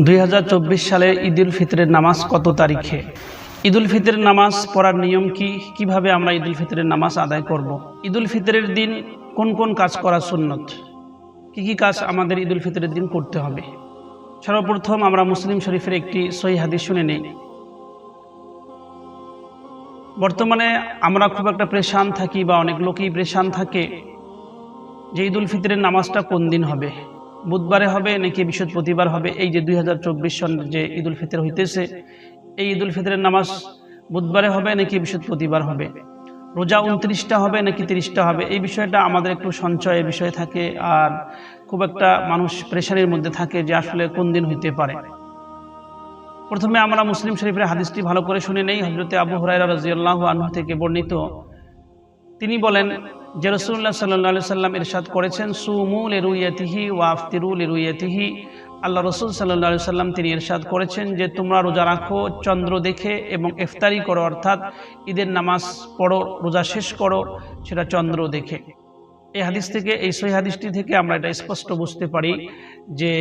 দুই হাজার চব্বিশ সালে ঈদুল ফিতরের নামাজ কত তারিখে? ঈদুল ফিতরের নামাজ পড়ার নিয়ম কি? কীভাবে আমরা ঈদুল ফিতরের নামাজ আদায় করব। ঈদুল ফিতরের দিন কোন কোন কাজ করা সুন্নত? কি কি কাজ আমাদের ঈদুল ফিতরের দিন করতে হবে? সর্বপ্রথম আমরা মুসলিম শরীফের একটি সহি হাদিস শুনে নেই। বর্তমানে আমরা খুব একটা প্রেশান থাকি বা অনেক লোকই প্রেশান থাকে যে ঈদুল ফিতরের নামাজটা কোন দিন হবে? বুধবারে হবে নাকি বৃহস্পতিবার হবে? এই যে দুই সনের যে ঈদুল ফিতর হইতেছে, এই ঈদুল ফিতরের নামাজ বুধবারে হবে নাকি বৃহস্পতিবার হবে? রোজা উনত্রিশটা হবে নাকি তিরিশটা হবে? এই বিষয়টা আমাদের একটু সঞ্চয়ের বিষয় থাকে আর খুব একটা মানুষ প্রেশারের মধ্যে থাকে যে আসলে কোন দিন হইতে পারে। প্রথমে আমরা মুসলিম শরীফের হাদিসটি ভালো করে শুনে নেই। হজরতে আবু হরাইরা রাজিয়াল্লাহ আনহু থেকে বর্ণিত তিনি বলেন যে রসুল্লাহ সাল্লাহ সাল্লাম ইরশাদ করেছেন সুমুল এরুইয়াতিহি ওয়াফতিরুল এরুইয়াতিহি আল্লাহ রসুল সাল্লাহ সাল্লাম তিনি ইরশাদ করেছেন যে, তোমরা রোজা রাখো, চন্দ্র দেখে এবং ইফতারি করো, অর্থাৎ ঈদের নামাজ পড়ো, রোজা শেষ করো, সেটা চন্দ্র দেখে। এই হাদিস থেকে, এই সহি হাদিসটি থেকে আমরা এটা স্পষ্ট বুঝতে পারি যে,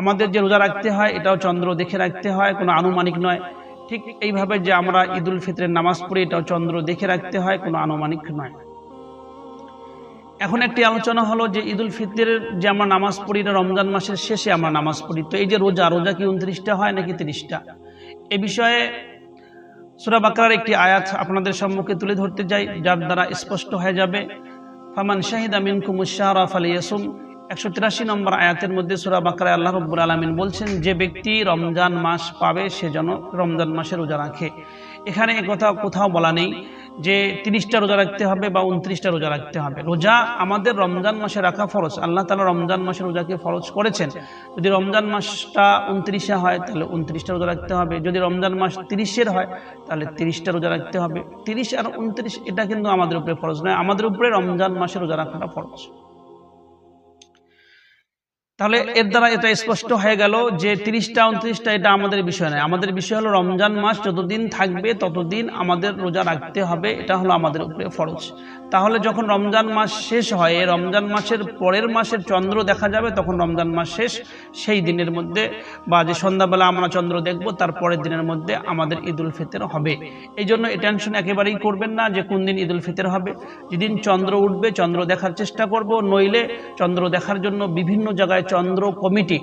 আমাদের যে রোজা রাখতে হয়, এটাও চন্দ্র দেখে রাখতে হয়, কোনো আনুমানিক নয়। ঠিক এইভাবে যে আমরা ঈদুল ফিতরের নামাজ পড়ি এটাও চন্দ্র দেখে রাখতে হয়, কোনো আনুমানিক নয়। এখন একটি আলোচনা হলো যে ঈদুল ফিতরের যে আমরা নামাজ পড়ি, এটা রমজান মাসের শেষে আমরা নামাজ পড়ি। তো এই যে রোজা রোজা কি উনত্রিশটা হয় নাকি তিরিশটা? এ বিষয়ে সুরা বাকরার একটি আয়াত আপনাদের সম্মুখে তুলে ধরতে যাই যার দ্বারা স্পষ্ট হয়ে যাবে। ফামান শাহিদ আমিন কুমুশাহরাফ আলী ইয়াসুম একশো তিরাশি নম্বর আয়াতের মধ্যে সুরা বাকরায় আল্লাহ রব্বুল আলমিন বলছেন, যে ব্যক্তি রমজান মাস পাবে, সে যেন রমজান মাসে রোজা রাখে। এখানে কথা কোথাও বলা নেই যে তিরিশটা রোজা রাখতে হবে বা উনত্রিশটা রোজা রাখতে হবে। রোজা আমাদের রমজান মাসে রাখা ফরজ। আল্লাহ তালা রমজান মাসে রোজাকে ফরজ করেছেন। যদি রমজান মাসটা উনত্রিশে হয়, তাহলে উনত্রিশটা রোজা রাখতে হবে। যদি রমজান মাস তিরিশের হয়, তাহলে তিরিশটা রোজা রাখতে হবে। তিরিশ আর উনত্রিশ, এটা কিন্তু আমাদের উপরে ফরজ নয়। আমাদের উপরে রমজান মাসে রোজা রাখাটা ফরজ। তাহলে এর দ্বারা এটা স্পষ্ট হয়ে গেল যে তিরিশটা উনত্রিশটা এটা আমাদের বিষয় নয়। আমাদের বিষয় হলো রমজান মাস যতদিন থাকবে ততদিন আমাদের রোজা রাখতে হবে এটা হলো আমাদের উপরে ফরজ। তাহলে যখন রমজান মাস শেষ হয় রমজান মাসের পরের মাসের চন্দ্র দেখা যাবে তখন রমজান মাস শেষ। সেই দিনের মধ্যে বা যে সন্ধ্যাবেলা আমরা চন্দ্র দেখব তার পরের দিনের মধ্যে আমাদের ঈদুল ফিতর হবে। এই জন্য এই টেনশন একেবারেই করবেন না যে কোন দিন ঈদুল ফিতর হবে। যেদিন চন্দ্র উঠবে চন্দ্র দেখার চেষ্টা করব। নইলে চন্দ্র দেখার জন্য বিভিন্ন জায়গায় চন্দ্র কমিটি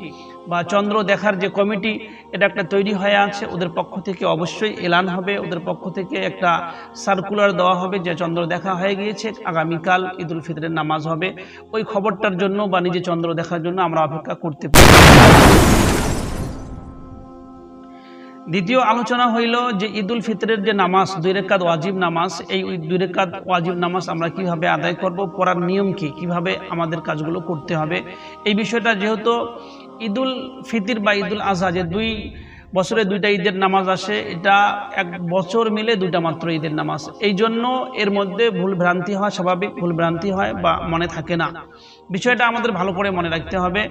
বা চন্দ্র দেখার যে কমিটি, এটা একটা তৈরি হয়ে আছে। ওদের পক্ষ থেকে অবশ্যই এলান হবে। ওদের পক্ষ থেকে একটা সার্কুলার দেওয়া হবে যে চন্দ্র দেখা হয়ে গিয়েছে। আগামীকাল ঈদুল ফিতরের নামাজ হবে। ওই খবরটার জন্য বা নিজে চন্দ্র দেখার জন্য আমরা অপেক্ষা করতে পারি। দ্বিতীয় আলোচনা হইল যে ঈদুল ফিতরের যে নামাজ, দুই রেখাত ওয়াজিব নামাজ, এই দুই রেখাত ওয়াজিব নামাজ আমরা কীভাবে আদায় করব, পড়ার নিয়ম কি, কীভাবে আমাদের কাজগুলো করতে হবে, এই বিষয়টা যেহেতু ঈদুল ফিতির বা ঈদুল আজহা যে দুই বছরে দুইটা ঈদের নামাজ আসে, এটা এক বছর মিলে দুইটা মাত্র ঈদের নামাজ। এই জন্য এর মধ্যে ভুল ভ্রান্তি হয়, স্বাভাবিক ভুল ভ্রান্তি হয় বা মনে থাকে না। বিষয়টা আমাদের ভালো করে মনে রাখতে হবে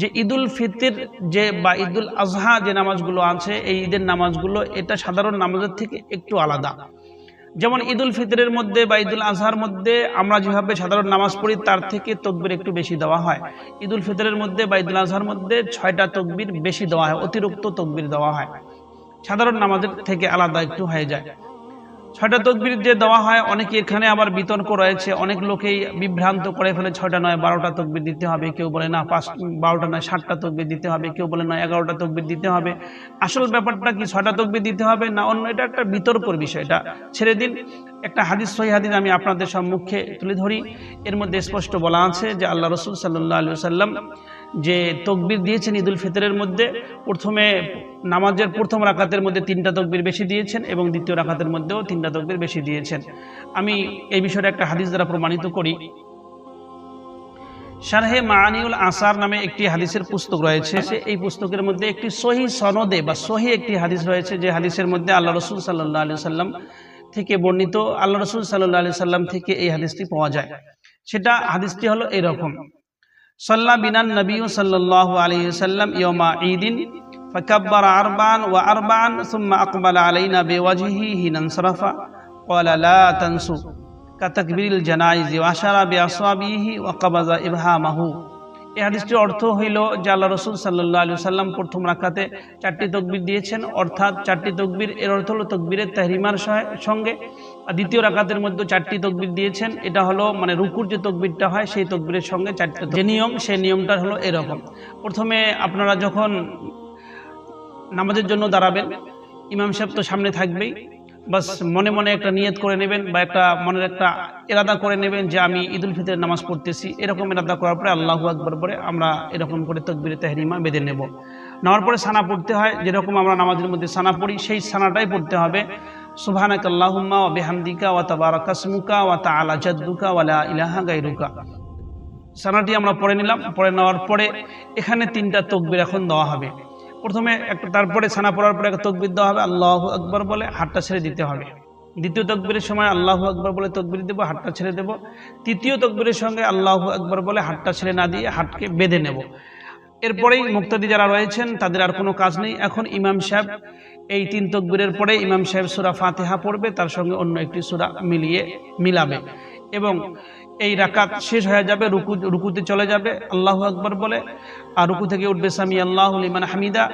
যে ঈদুল ফিতির যে বা ঈদুল আজহা যে নামাজগুলো আছে, এই ঈদের নামাজগুলো এটা সাধারণ নামাজের থেকে একটু আলাদা। যেমন ঈদুল ফিতরের মধ্যে বা ঈদুল আজহার মধ্যে আমরা যেভাবে সাধারণ নামাজ পড়ি, তার থেকে তকবির একটু বেশি দেওয়া হয়। ঈদুল ফিতরের মধ্যে বা ঈদুল আজহার মধ্যে ছয়টা তকবির বেশি দেওয়া হয়, অতিরিক্ত তকবির দেওয়া হয়। সাধারণ নামাজের থেকে আলাদা একটু হয়ে যায়। ছয়টা তকবির যে দেওয়া হয়, অনেকে এখানে আবার বিতর্ক রয়েছে, অনেক লোকেই বিভ্রান্ত করে ফেলে, ছয়টা নয়, বারোটা তকবির দিতে হবে, কেউ বলে না পাঁচ, বারোটা নয় ষাটটা তকবির দিতে হবে, কেউ বলে না এগারোটা তকবির দিতে হবে। আসল ব্যাপারটা কি, ছয়টা তকবির দিতে হবে না অন্য? এটা একটা বিতর্কর বিষয়, এটা ছেড়ে দিন। একটা হাদিস, সহি হাদিস আমি আপনাদের সম্মুখে তুলে ধরি। এর মধ্যে স্পষ্ট বলা আছে যে আল্লাহ রসুল সাল্লাহ আলু সাল্লাম যে তকবির দিয়েছেন ঈদুল ফিতরের মধ্যে, প্রথমে নামাজের প্রথম রাকাতের মধ্যে তিনটা তকবির বেশি দিয়েছেন এবং দ্বিতীয় রাকাতের মধ্যেও তিনটা তকবির বেশি দিয়েছেন। আমি এই বিষয়টা একটা হাদিস দ্বারা প্রমাণিত করি। শারহে মানিউল আসার নামে একটি হাদিসের পুস্তক রয়েছে। সে এই পুস্তকের মধ্যে একটি সহি সনদে বা সহি একটি হাদিস রয়েছে যে হাদিসের মধ্যে আল্লাহ রসুল সাল্লাহ আলি সাল্লাম থেকে বর্ণিত আল্লাহ রসুল সাল্লাহ আলি সাল্লাম থেকে এই হাদিসটি পাওয়া যায়। সেটা হাদিসটি হলো এরকম। সাল্লা বিনান নবী সাল্লাহ আলী সাল্লাম ইয়মা ঈদিন فكبر أربعا وأربعا ثم أقبل علينا بوجهه حين انصرف قال لا تنسوا كتكبير الجنائز وأشار بأصابعه وقبض إبهامه এই হাদিসটির অর্থ হইল যে আল্লাহ রসুল সাল্লাহ আলু সাল্লাম প্রথম রাখাতে চারটি তকবির দিয়েছেন অর্থাৎ চারটি তকবির এর অর্থ হলো তকবিরের তাহরিমার সহায়- সঙ্গে আর দ্বিতীয় রাকাতের মধ্যে চারটি তকবির দিয়েছেন এটা হলো মানে রুকুর যে তকবিরটা হয় সেই তকবিরের সঙ্গে চারটি যে নিয়ম সেই নিয়মটা হলো এরকম প্রথমে আপনারা যখন নামাজের জন্য দাঁড়াবেন। ইমাম সাহেব তো সামনে থাকবেই। বাস মনে মনে একটা নিয়ত করে নেবেন বা একটা মনের একটা এরাদা করে নেবেন যে আমি ঈদুল ফিতরের নামাজ পড়তেছি। এরকম এরাদা করার পরে আল্লাহু আকবর পরে আমরা এরকম করে তকবির তেহরিমা বেঁধে নেব। নেওয়ার পরে সানা পড়তে হয়। যেরকম আমরা নামাজের মধ্যে সানা পড়ি, সেই সানাটাই পড়তে হবে। সুবহানাক আল্লাহুম্মা ওয়া বিহামদিকা ওয়া তাবারাকাসমুকা ওয়া তাআলা জাদ্দুকা ওয়া লা ইলাহা গায়রুকা। সানাটি আমরা পড়ে নিলাম। পড়ে নেওয়ার পরে এখানে তিনটা তকবির এখন দেওয়া হবে। প্রথমে একটা তারপরে ছানা পড়ার পরে একটা তকবির দেওয়া হবে, আল্লাহ আকবর বলে হাতটা ছেড়ে দিতে হবে। দ্বিতীয় তকবিরের সময় আল্লাহ আকবর বলে তকবির দেবো, হাতটা ছেড়ে দেবো। তৃতীয় তকবিরের সঙ্গে আল্লাহ আকবর বলে হাতটা ছেড়ে না দিয়ে হাতকে বেঁধে নেব। এরপরেই মুক্তাদি যারা রয়েছেন, তাদের আর কোনো কাজ নেই। এখন ইমাম সাহেব, এই তিন তকবিরের পরে ইমাম সাহেব সুরা ফাতেহা পড়বে, তার সঙ্গে অন্য একটি সুরা মিলিয়ে মিলাবে। এবং এই রাকাত শেষ হয়ে যাবে, রুকু, রুকুতে চলে যাবে। আল্লাহ আকবর বলে, আর রুকু থেকে উঠবে সামি আল্লাহ লিমান হামিদা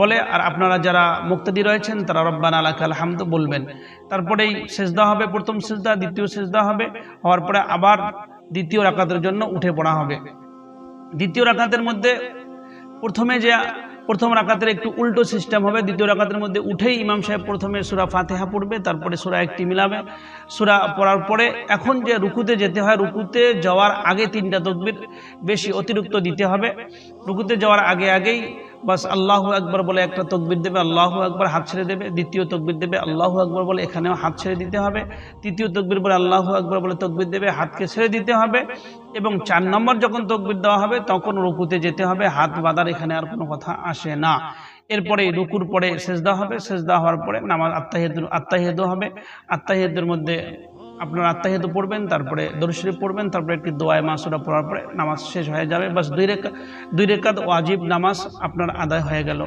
বলে, আর আপনারা যারা মুক্তাদি রয়েছেন, তারা রব্বান আলাকাল আলহামদ বলবেন। তারপরেই সেজদা হবে, প্রথম সেজদা, দ্বিতীয় সেজদা হবে, হওয়ার পরে আবার দ্বিতীয় রাকাতের জন্য উঠে পড়া হবে। দ্বিতীয় রাকাতের মধ্যে প্রথমে যে প্রথম রাকাতের একটু উল্টো সিস্টেম হবে। দ্বিতীয় রাকাতের মধ্যে উঠেই ইমাম সাহেব প্রথমে সুরা ফাতেহা পড়বে, তারপরে সুরা একটি মিলাবে। সুরা পড়ার পরে এখন যে রুকুতে যেতে হয়, রুকুতে যাওয়ার আগে তিনটা তকবির বেশি অতিরিক্ত দিতে হবে। রুকুতে যাওয়ার আগে আগেই বাস আল্লাহ আকবর বলে একটা তকবির দেবে, আল্লাহ আকবর হাত ছেড়ে দেবে, দ্বিতীয় তকবির দেবে, আল্লাহ আকবর বলে এখানেও হাত ছেড়ে দিতে হবে, তৃতীয় তকবির বলে আল্লাহ আকবর বলে তকবির দেবে, হাতকে ছেড়ে দিতে হবে এবং চার নম্বর যখন তকবির দেওয়া হবে তখন রুকুতে যেতে হবে, হাত বাঁধার এখানে আর কোনো কথা আসে না। এরপরে রুকুর পরে সেজদা হবে, সেজদা হওয়ার পরে নামাজ আত্মাহিদ আত্মাহিদ হবে আত্মাহিদের মধ্যে আপনার আত্মাহিদ পড়বেন, তারপরে দরশরীফ পড়বেন, তারপরে একটি দোয়ায় মাসুরা পড়ার পরে নামাজ শেষ হয়ে যাবে। বাস দুই রেখা দুই রেখাত ওয়াজিব নামাজ আপনার আদায় হয়ে গেল।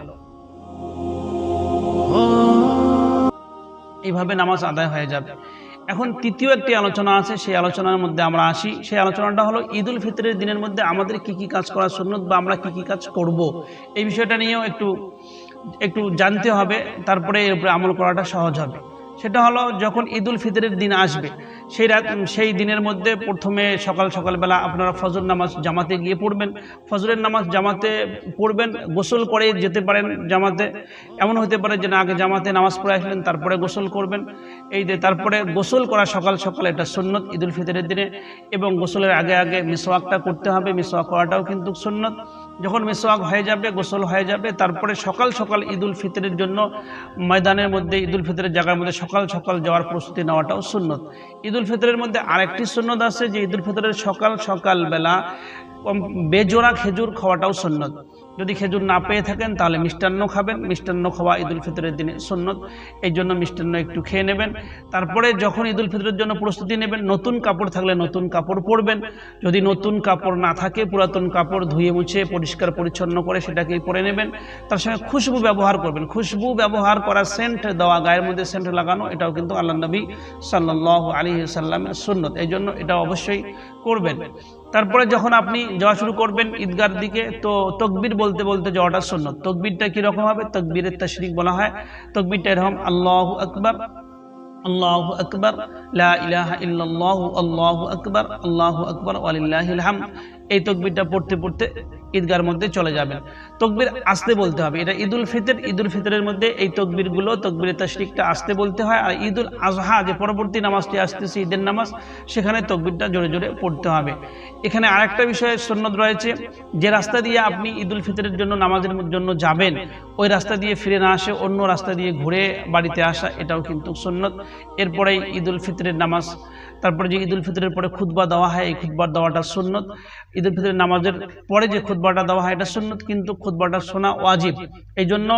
এইভাবে নামাজ আদায় হয়ে যাবে। এখন তৃতীয় একটি আলোচনা আছে, সেই আলোচনার মধ্যে আমরা আসি। সেই আলোচনাটা হলো ঈদ উল ফিতরের দিনের মধ্যে আমাদের কি কি কাজ করা সুন্নত বা আমরা কি কি কাজ করব। এই বিষয়টা নিয়েও একটু একটু জানতে হবে, তারপরে এর উপরে আমল করাটা সহজ হবে। সেটা হলো যখন ঈদুল ফিতরের দিন আসবে, সেই রাত সেই দিনের মধ্যে প্রথমে সকাল সকালবেলা আপনারা ফজর নামাজ জামাতে গিয়ে পড়বেন। ফজরের নামাজ জামাতে পড়বেন, গোসল করে যেতে পারেন জামাতে। এমন হতে পারে যে না, আগে জামাতে নামাজ পড়ে আসলেন, তারপরে গোসল করবেন। এই যে তারপরে গোসল করা সকাল সকাল এটা সুন্নত ঈদুল ফিতরের দিনে এবং গোসলের আগে আগে মিসওয়াকটা করতে হবে। মিসওয়াক করাটাও কিন্তু সুন্নত। যখন মেসোয়াক হয়ে যাবে, গোসল হয়ে যাবে, তারপরে সকাল সকাল ঈদুল ফিতরের জন্য ময়দানের মধ্যে, ঈদুল ফিতরের জায়গার মধ্যে সকাল সকাল যাওয়ার প্রস্তুতি নেওয়াটাও সুন্নত। ঈদুল ফিতরের মধ্যে আরেকটি সুন্নত আছে যে ঈদুল ফিতরের সকাল সকালবেলা বেজোড়া খেজুর খাওয়াটাও সুন্নত। যদি খেজুর না পেয়ে থাকেন, তাহলে মিষ্টান্ন খাবেন। মিষ্টান্ন খাওয়া ঈদুল ফিতরের দিনে সুন্নত। এই জন্য মিষ্টান্ন একটু খেয়ে নেবেন। তারপরে যখন ঈদুল ফিতরের জন্য প্রস্তুতি নেবেন, নতুন কাপড় থাকলে নতুন কাপড় পরবেন। যদি নতুন কাপড় না থাকে, পুরাতন কাপড় ধুয়ে মুছে, পরিষ্কার, পরিচ্ছন্ন করে সেটাকেই পরে নেবেন। তার সঙ্গে খুশবু ব্যবহার করবেন। খুশবু ব্যবহার করা সেন্ট দেওয়া, গায়ের মধ্যে সেন্ট লাগানো, এটাও কিন্তু আল্লাহ নবী সাল্লাহ আলী সাল্লামের সুন্নত। এই জন্য এটা অবশ্যই করবেন। তারপরে যখন আপনি যাওয়া শুরু করবেন ঈদগার দিকে, তো তকবির বলতে বলতে যাওয়াটা শূন্য তকবিরটা কীরকম হবে? তকবিরের তশরিক বলা হয়। তকবিরটা এরকম, আল্লাহ আকবর আল্লাহ আকবর লাহ আল্লাহু আকবর, আল্লাহ আকবর আলিল্লাহ এই তকবিরটা পড়তে পড়তে ঈদগার মধ্যে চলে যাবেন। তকবির আসতে বলতে হবে। এটা ঈদুল ফিতর। ঈদুল ফিতরের মধ্যে এই তকবিরগুলো তকবিরের তশরিকটা আসতে বলতে হয়। আর ঈদুল আজহা, যে পরবর্তী নামাজটি আসতেছে, ঈদের নামাজ, সেখানে তকবিরটা জোরে জোরে পড়তে হবে। এখানে আরেকটা বিষয়ে সন্ন্যত রয়েছে, যে রাস্তা দিয়ে আপনি ঈদুল ফিতরের জন্য নামাজের জন্য যাবেন, ওই রাস্তা দিয়ে ফিরে না আসে, অন্য রাস্তা দিয়ে ঘুরে বাড়িতে আসা, এটাও কিন্তু সন্ন্যত। এরপরেই ঈদুল ফিতরের নামাজ তারপরে যে ঈদুল ফিতরের পরে খুতবা দেওয়া হয়, এই খুতবার দেওয়াটা সুন্নত। ঈদুল ফিতরের নামাজের পরে যে খুতবাটা দেওয়া হয়, এটা সুন্নত, কিন্তু খুতবাটা শোনা ওয়াজিব। এই জন্য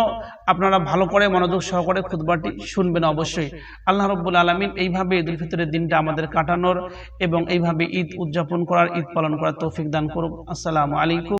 আপনারা ভালো করে মনোযোগ সহকারে খুতবাটি শুনবেন অবশ্যই। আল্লাহ রব্বুল আলমিন এইভাবে ঈদুল ফিতরের দিনটা আমাদের কাটানোর এবং এইভাবে ঈদ উদযাপন করার, ঈদ পালন করার তৌফিক দান করুক। আসসালামু আলাইকুম।